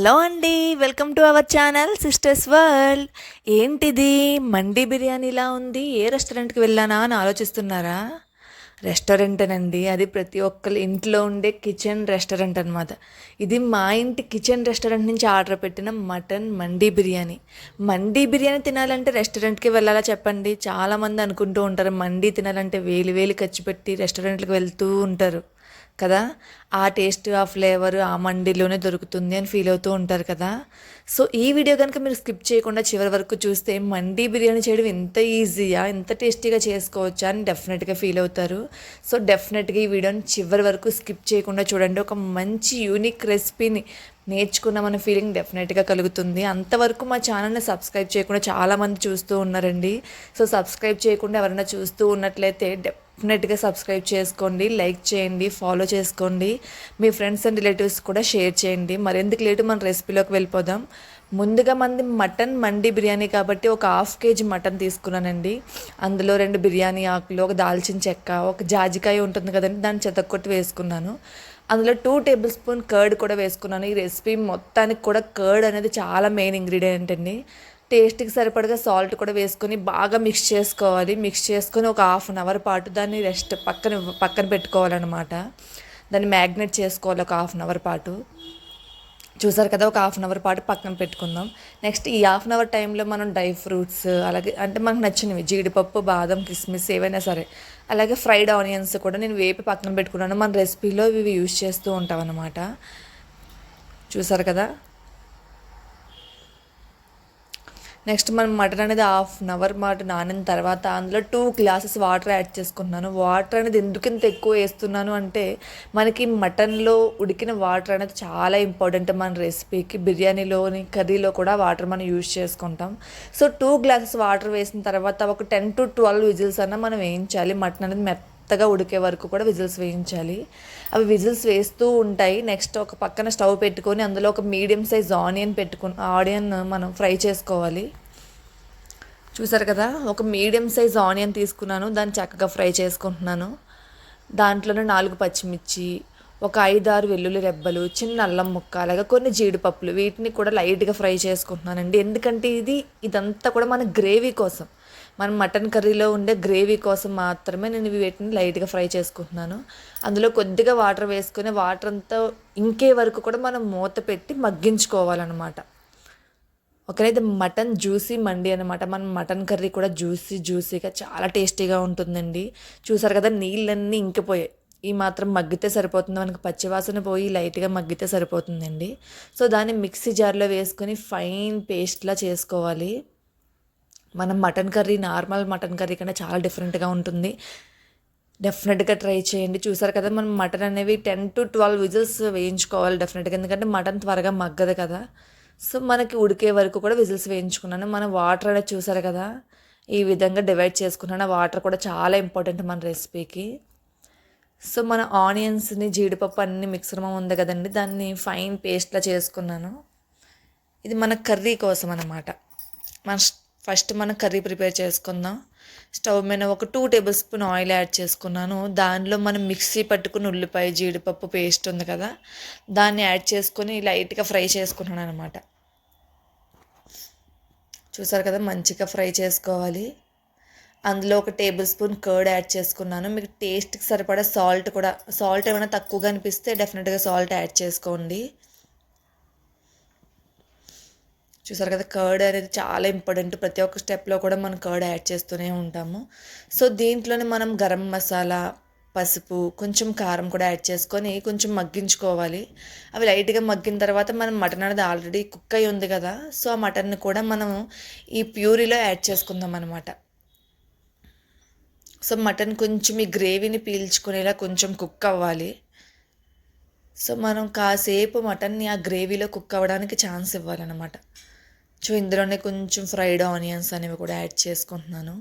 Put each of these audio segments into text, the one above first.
Hello అండి welcome to our channel sisters world. ఏంటిది మండీ బిర్యానీలా ఉంది ఏ రెస్టారెంట్కి వెళ్ళానా అని ఆలోచిస్తున్నారా? రెస్టారెంటేనండి అది ప్రతి ఒక్కరి ఇంట్లో ఉండే కిచెన్ రెస్టారెంట్ అనమాట ఇది మా ఇంటి కిచెన్ రెస్టారెంట్ నుంచి ఆర్డర్ పెట్టిన మటన్ మండీ బిర్యానీ. మండీ బిర్యానీ తినాలంటే రెస్టారెంట్కి వెళ్ళాలా చెప్పండి? చాలామంది అనుకుంటూ ఉంటారు మండీ తినాలంటే వేలు వేలు ఖర్చు పెట్టి రెస్టారెంట్లకు వెళ్తూ ఉంటారు. కదా? ఆ టేస్ట్ ఆ ఫ్లేవర్ ఆ మండిలోనే దొరుకుతుంది అని ఫీల్ అవుతూ ఉంటారు కదా? సో ఈ వీడియో కనుక మీరు స్కిప్ చేయకుండా చివరి వరకు చూస్తే మండి బిర్యానీ చేయడం ఎంత ఈజీయా ఎంత టేస్టీగా చేసుకోవచ్చా అని డెఫినెట్గా ఫీల్ అవుతారు. సో డెఫినెట్గా ఈ వీడియోని చివరి వరకు స్కిప్ చేయకుండా చూడండి. ఒక మంచి యూనిక్ రెసిపీని నేర్చుకున్నామన్న ఫీలింగ్ డెఫినెట్గా కలుగుతుంది. అంతవరకు మా ఛానల్ని సబ్స్క్రైబ్ చేయకుండా చాలామంది చూస్తూ ఉన్నారండి. సో సబ్స్క్రైబ్ చేయకుండా ఎవరైనా చూస్తూ ఉన్నట్లయితే డెఫినెట్గా సబ్స్క్రైబ్ చేసుకోండి లైక్ చేయండి ఫాలో చేసుకోండి. మీ ఫ్రెండ్స్ అండ్ రిలేటివ్స్ కూడా షేర్ చేయండి. మరెందుకు లేటు మన రెసిపీలోకి వెళ్ళిపోదాం. ముందుగా మంది మటన్ మండి బిర్యానీ కాబట్టి ఒక హాఫ్ కేజీ మటన్ తీసుకున్నానండి. అందులో రెండు బిర్యానీ ఆకులు ఒక దాల్చిన చెక్క ఒక జాజికాయ ఉంటుంది కదండి దాన్ని చెతక్కొట్టి వేసుకున్నాను. అందులో టూ టేబుల్ స్పూన్ కర్డ్ కూడా వేసుకున్నాను. ఈ రెసిపీ మొత్తానికి కూడా కర్డ్ అనేది చాలా మెయిన్ ఇంగ్రీడియంట్ అండి. టేస్ట్కి సరిపడగా సాల్ట్ కూడా వేసుకొని బాగా మిక్స్ చేసుకోవాలి. మిక్స్ చేసుకొని ఒక హాఫ్ అన్ అవర్ పాటు దాన్ని రెస్ట్ పక్కన పక్కన పెట్టుకోవాలన్నమాట. దాన్ని మ్యాగ్నెట్ చేసుకోవాలి ఒక హాఫ్ అన్ అవర్ పాటు. చూసారు కదా ఒక హాఫ్ అన్ అవర్ పాటు పక్కన పెట్టుకుందాం. నెక్స్ట్ ఈ హాఫ్ అన్ అవర్ టైంలో మనం డ్రై ఫ్రూట్స్ అలాగే అంటే మనకు నచ్చినవి జీడిపప్పు బాదం కిస్మిస్ ఏవైనా సరే అలాగే ఫ్రైడ్ ఆనియన్స్ కూడా నేను వేపి పక్కన పెట్టుకున్నాను. మన రెసిపీలో ఇవి యూజ్ చేస్తూ ఉంటాం అన్నమాట. చూసారు కదా? నెక్స్ట్ మనం మటన్ అనేది హాఫ్ అన్ అవర్ మాట నానిన తర్వాత అందులో టూ గ్లాసెస్ వాటర్ యాడ్ చేసుకుంటున్నాను వాటర్ అనేది ఎందుకు ఇంత ఎక్కువ వేస్తున్నాను అంటే మనకి మటన్లో ఉడికిన వాటర్ అనేది చాలా ఇంపార్టెంట్ మన రెసిపీకి బిర్యానీలోని కర్రీలో కూడా వాటర్ మనం యూజ్ చేసుకుంటాం. సో టూ గ్లాసెస్ వాటర్ వేసిన తర్వాత ఒక టెన్ టు ట్వెల్వ్ విజిల్స్ అన్న మనం వేయించాలి మటన్ అనేది మెత్త మెత్తగా ఉడికే వరకు కూడా విజిల్స్ వేయించాలి. అవి విజిల్స్ వేస్తూ ఉంటాయి. నెక్స్ట్ ఒక పక్కన స్టవ్ పెట్టుకొని అందులో ఒక మీడియం సైజ్ ఆనియన్ పెట్టుకుని ఆనియన్ మనం ఫ్రై చేసుకోవాలి. చూసారు కదా? ఒక మీడియం సైజ్ ఆనియన్ తీసుకున్నాను. దాన్ని చక్కగా ఫ్రై చేసుకుంటున్నాను. దాంట్లోనే నాలుగు పచ్చిమిర్చి ఒక ఐదారు వెల్లుల్లి రెబ్బలు చిన్న అల్లం ముక్క అలాగే కొన్ని జీడిపప్పులు వీటిని కూడా లైట్గా ఫ్రై చేసుకుంటున్నానండి. ఎందుకంటే ఇది ఇదంతా కూడా మన గ్రేవీ కోసం. మనం మటన్ కర్రీలో ఉండే గ్రేవీ కోసం మాత్రమే నేను వీటిని లైట్గా ఫ్రై చేసుకుంటున్నాను. అందులో కొద్దిగా వాటర్ వేసుకుని వాటర్ అంతా ఇంకే వరకు కూడా మనం మూత పెట్టి మగ్గించుకోవాలన్నమాట. ఒకనైతే మటన్ జ్యూసీ మండి అనమాట మనం మటన్ కర్రీ కూడా జ్యూసీ జ్యూసీగా చాలా టేస్టీగా ఉంటుందండి. చూసారు కదా నీళ్ళన్నీ ఇంకిపోయాయి. ఈ మాత్రం మగ్గితే సరిపోతుంది. మనకి పచ్చివాసన పోయి లైట్గా మగ్గితే సరిపోతుందండి. సో దాన్ని మిక్సీ జార్లో వేసుకొని ఫైన్ పేస్ట్లా చేసుకోవాలి. మనం mutton curry normal mutton curry కన్నా చాలా డిఫరెంట్గా ఉంటుంది. డెఫినెట్గా ట్రై చేయండి. చూసారు కదా మనం మటన్ అనేవి టెన్ టు ట్వెల్వ్ విజిల్స్ వేయించుకోవాలి డెఫినెట్గా ఎందుకంటే మటన్ త్వరగా మగ్గదు కదా. సో మనకి ఉడికే వరకు కూడా విజిల్స్ వేయించుకున్నాను. మనం వాటర్ అనేది చూసారు కదా ఈ విధంగా డివైడ్ చేసుకున్నాను. వాటర్ కూడా చాలా ఇంపార్టెంట్ మన రెసిపీకి సో మన ఆనియన్స్ని జీడిపప్పు అన్ని మిక్సర్ ఉంది కదండి. దాన్ని ఫైన్ పేస్ట్లా చేసుకున్నాను. ఇది మన కర్రీ కోసం అన్నమాట మన ఫస్ట్ మనం కర్రీ ప్రిపేర్ చేసుకుందాం. స్టవ్ మీద ఒక two tablespoon oil add చేసుకున్నాను. దానిలో మనం మిక్సీ పట్టుకుని ఉల్లిపాయ జీడిపప్పు పేస్ట్ ఉంది కదా దాన్ని యాడ్ చేసుకొని లైట్గా ఫ్రై చేసుకున్నాను అనమాట చూసారు కదా మంచిగా ఫ్రై చేసుకోవాలి. అందులో ఒక టేబుల్ స్పూన్ కర్డ్ యాడ్ చేసుకున్నాను. మీకు టేస్ట్కి సరిపడా సాల్ట్ కూడా సాల్ట్ ఏమైనా తక్కువగా అనిపిస్తే డెఫినెట్గా సాల్ట్ యాడ్ చేసుకోండి. చూసారు కదా కర్డ్ అనేది చాలా ఇంపార్టెంట్ ప్రతి ఒక్క స్టెప్లో కూడా మనం కర్డ్ యాడ్ చేస్తూనే ఉంటాము. సో దీంట్లోనే మనం గరం మసాలా పసుపు కొంచెం కారం కూడా యాడ్ చేసుకొని కొంచెం మగ్గించుకోవాలి. అవి లైట్గా మగ్గిన తర్వాత మనం మటన్ అనేది ఆల్రెడీ కుక్ అయి ఉంది కదా సో ఆ మటన్ని కూడా మనం ఈ ప్యూరీలో యాడ్ చేసుకుందాం అనమాట సో మటన్ కొంచెం ఈ గ్రేవీని పీల్చుకునేలా కొంచెం కుక్ అవ్వాలి. సో మనం కాసేపు మటన్ని ఆ గ్రేవీలో కుక్ అవ్వడానికి ఛాన్స్ ఇవ్వాలన్నమాట. సో ఇందులోనే కొంచెం ఫ్రైడ్ ఆనియన్స్ అనేవి కూడా యాడ్ చేసుకుంటున్నాను.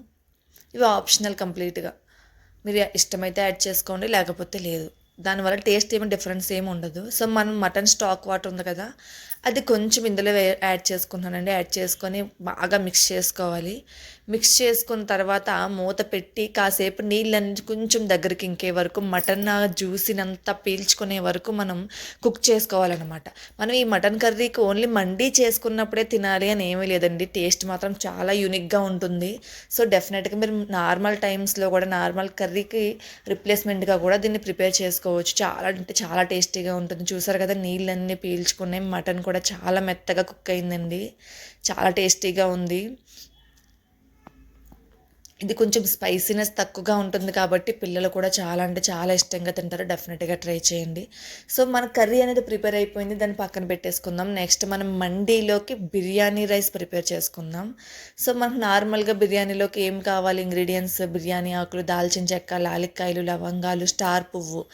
ఇవి ఆప్షనల్ కంప్లీట్గా. మీరు ఇష్టమైతే యాడ్ చేసుకోండి లేకపోతే లేదు. దానివల్ల టేస్ట్ ఏమి డిఫరెన్స్ ఏమి ఉండదు. సో మనం మటన్ స్టాక్ వాటర్ ఉంది కదా అది కొంచెం ఇందులో యాడ్ చేసుకుంటున్నానండి. యాడ్ చేసుకొని బాగా మిక్స్ చేసుకోవాలి. మిక్స్ చేసుకున్న తర్వాత మూత పెట్టి కాసేపు నీళ్ళని కొంచెం దగ్గరికి ఇంకే వరకు మటన్ జ్యూసినంతా పీల్చుకునే వరకు మనం కుక్ చేసుకోవాలన్నమాట. మనం ఈ మటన్ కర్రీకి ఓన్లీ మండీ చేసుకున్నప్పుడే తినాలి అని ఏమీ లేదండి. టేస్ట్ మాత్రం చాలా యూనిక్గా ఉంటుంది. సో డెఫినెట్గా మీరు నార్మల్ టైమ్స్లో కూడా నార్మల్ కర్రీకి రిప్లేస్మెంట్గా కూడా దీన్ని ప్రిపేర్ చేసుకోవచ్చు. చాలా అంటే చాలా టేస్టీగా ఉంటుంది. చూసారు కదా నీళ్ళన్నీ పీల్చుకునే మటన్ కూడా చాలా మెత్తగా కుక్ అయిందండి. చాలా టేస్టీగా ఉంది. ఇది కొంచెం స్పైసీనెస్ తక్కువగా ఉంటుంది కాబట్టి పిల్లలు కూడా చాలా అంటే చాలా ఇష్టంగా తింటారు. డెఫినెట్గా ట్రై చేయండి. సో మన కర్రీ అనేది ప్రిపేర్ అయిపోయింది. దాన్ని పక్కన పెట్టేసుకుందాం. నెక్స్ట్ మనం మండీలోకి బిర్యానీ రైస్ ప్రిపేర్ చేసుకుందాం. సో మనకు నార్మల్గా బిర్యానీలోకి ఏం కావాలి? ఇంగ్రీడియంట్స్ బిర్యానీ ఆకులు దాల్చిన చెక్క లాలిక్కాయలు లవంగాలు స్టార్ పువ్వు.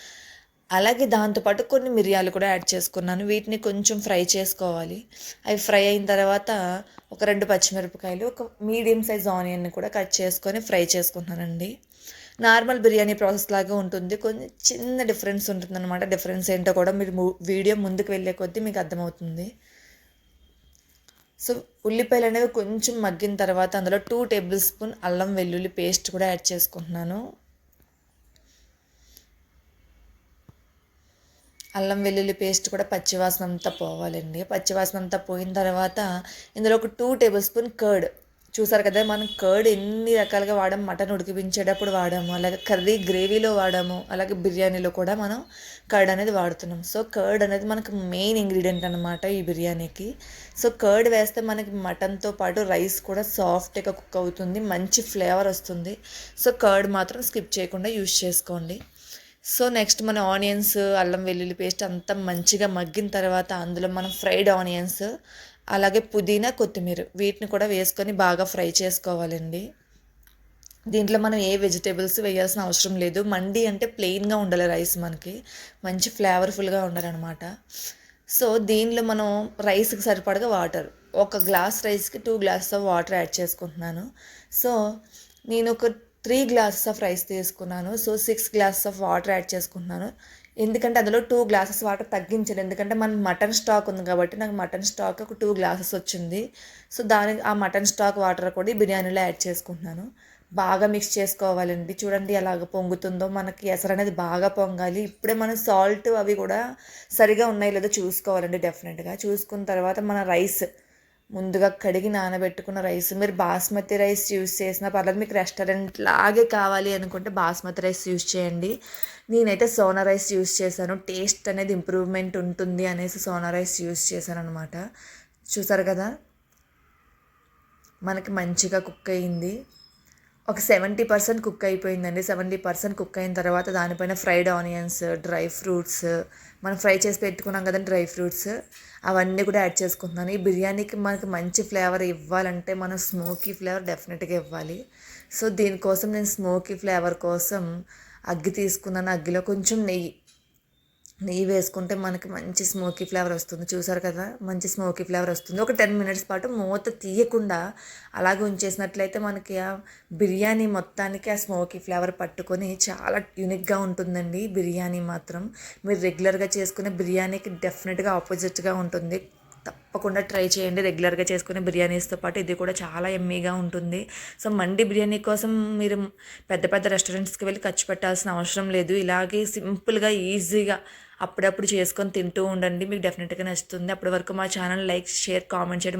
అలాగే దాంతోపాటు కొన్ని మిరియాలు కూడా యాడ్ చేసుకున్నాను. వీటిని కొంచెం ఫ్రై చేసుకోవాలి. అవి ఫ్రై అయిన తర్వాత ఒక రెండు పచ్చిమిరపకాయలు ఒక మీడియం సైజ్ ఆనియన్ని కూడా కట్ చేసుకొని ఫ్రై చేసుకుంటున్నానండి. నార్మల్ బిర్యానీ ప్రాసెస్ లాగా ఉంటుంది. కొంచెం చిన్న డిఫరెన్స్ ఉంటుంది అనమాట డిఫరెన్స్ ఏంటో కూడా మీరు వీడియో ముందుకు వెళ్ళే కొద్దీ మీకు అర్థమవుతుంది. సో ఉల్లిపాయలు అనేవి కొంచెం మగ్గిన తర్వాత అందులో టూ టేబుల్ స్పూన్ అల్లం వెల్లుల్లి పేస్ట్ కూడా యాడ్ చేసుకుంటున్నాను. అల్లం వెల్లుల్లి పేస్ట్ కూడా పచ్చివాసన అంతా పోవాలండి. పచ్చివాసన అంతా పోయిన తర్వాత ఇందులో ఒక టూ టేబుల్ స్పూన్ కర్డ్ చూసారు కదా మనం కర్డ్ ఎన్ని రకాలుగా వాడాం? మటన్ ఉడికిపించేటప్పుడు వాడాము అలాగే కర్రీ గ్రేవీలో వాడాము అలాగే బిర్యానీలో కూడా మనం కర్డ్ అనేది వాడుతున్నాం. సో కర్డ్ అనేది మనకు మెయిన్ ఇంగ్రీడియంట్ అనమాట ఈ బిర్యానీకి. సో కర్డ్ వేస్తే మనకి మటన్తో పాటు రైస్ కూడా సాఫ్ట్గా కుక్ అవుతుంది మంచి ఫ్లేవర్ వస్తుంది. సో కర్డ్ మాత్రం స్కిప్ చేయకుండా యూజ్ చేసుకోండి. సో నెక్స్ట్ మన ఆనియన్స్ అల్లం వెల్లుల్లి పేస్ట్ అంతా మంచిగా మగ్గిన తర్వాత అందులో మనం ఫ్రైడ్ ఆనియన్స్ అలాగే పుదీనా కొత్తిమీర వీటిని కూడా వేసుకొని బాగా ఫ్రై చేసుకోవాలండి. దీంట్లో మనం ఏ వెజిటేబుల్స్ వేయాల్సిన అవసరం లేదు. మండి అంటే ప్లెయిన్గా ఉండాలి రైస్ మనకి. మంచి ఫ్లేవర్ఫుల్గా ఉండాలన్నమాట. సో దీనిలో మనం రైస్కి సరిపడగా వాటర్. ఒక గ్లాస్ రైస్కి two glass of water add చేసుకుంటున్నాను. సో నేను ఒక త్రీ గ్లాసెస్ ఆఫ్ రైస్ తీసుకున్నాను. So six glasses of water add చేసుకుంటున్నాను. ఎందుకంటే అందులో టూ గ్లాసెస్ వాటర్ తగ్గించాను. ఎందుకంటే మన మటన్ స్టాక్ ఉంది కాబట్టి నాకు మటన్ స్టాక్ ఒక టూ గ్లాసెస్ వచ్చింది. సో దాని ఆ మటన్ స్టాక్ వాటర్ కూడా ఈ బిర్యానీలో యాడ్ చేసుకుంటున్నాను. బాగా మిక్స్ చేసుకోవాలండి. చూడండి ఎలాగ పొంగుతుందో. మనకి ఎసరు అనేది బాగా పొంగాలి. ఇప్పుడే మనం సాల్ట్ అవి కూడా సరిగా ఉన్నాయి లేదో చూసుకోవాలండి డెఫినెట్గా. చూసుకున్న తర్వాత మన రైస్ ముందుగా కడిగి నానబెట్టుకున్న రైస్. మీరు బాస్మతి రైస్ యూస్ చేసినా పర్లేదు మీకు రెస్టారెంట్ లాగే కావాలి అనుకుంటే బాస్మతి రైస్ యూస్ చేయండి. నేనైతే సోనా రైస్ యూస్ చేశాను. టేస్ట్ అనేది ఇంప్రూవ్మెంట్ ఉంటుంది అనేసి సోనా రైస్ యూస్ చేశాను అనమాట చూసారు కదా? మనకి మంచిగా కుక్ అయ్యింది ఒక సెవెంటీ పర్సెంట్ కుక్ అయిపోయిందండి సెవెంటీ పర్సెంట్ కుక్ అయిన తర్వాత దానిపైన ఫ్రైడ్ ఆనియన్స్ డ్రై ఫ్రూట్స్ మనం ఫ్రై చేసి పెట్టుకున్నాం కదండి డ్రై ఫ్రూట్స్ అవన్నీ కూడా యాడ్ చేసుకుంటున్నాను. ఈ బిర్యానీకి మనకి మంచి ఫ్లేవర్ ఇవ్వాలంటే మనం స్మోకీ ఫ్లేవర్ డెఫినెట్గా ఇవ్వాలి. సో దీనికోసం నేను స్మోకీ ఫ్లేవర్ కోసం అగ్గి తీసుకున్నాను. అగ్గిలో కొంచెం నెయ్యి నెయ్యి వేసుకుంటే మనకి మంచి స్మోకీ ఫ్లేవర్ వస్తుంది. చూసారు కదా? మంచి స్మోకీ ఫ్లేవర్ వస్తుంది. ఒక టెన్ మినిట్స్ పాటు మూత తీయకుండా అలాగే ఉంచేసినట్లయితే మనకి ఆ బిర్యానీ మొత్తానికి ఆ స్మోకీ ఫ్లేవర్ పట్టుకొని చాలా యూనిక్గా ఉంటుందండి బిర్యానీ మాత్రం. మీరు రెగ్యులర్గా చేసుకునే బిర్యానీకి డెఫినెట్గా ఆపోజిట్గా ఉంటుంది. తప్పకుండా ట్రై చేయండి. రెగ్యులర్గా చేసుకునే బిర్యానీస్తో పాటు ఇది కూడా చాలా ఎమ్మీగా ఉంటుంది. సో మండి బిర్యానీ కోసం మీరు పెద్ద పెద్ద రెస్టారెంట్స్కి వెళ్ళి ఖర్చు పెట్టాల్సిన అవసరం లేదు. ఇలాగే సింపుల్గా ఈజీగా అప్పుడప్పుడు చేసుకొని తింటూ ఉండండి. మీకు డెఫినెట్గా నచ్చుతుంది. అప్పటి వరకు మా ఛానల్ లైక్ షేర్ కామెంట్ చేయడం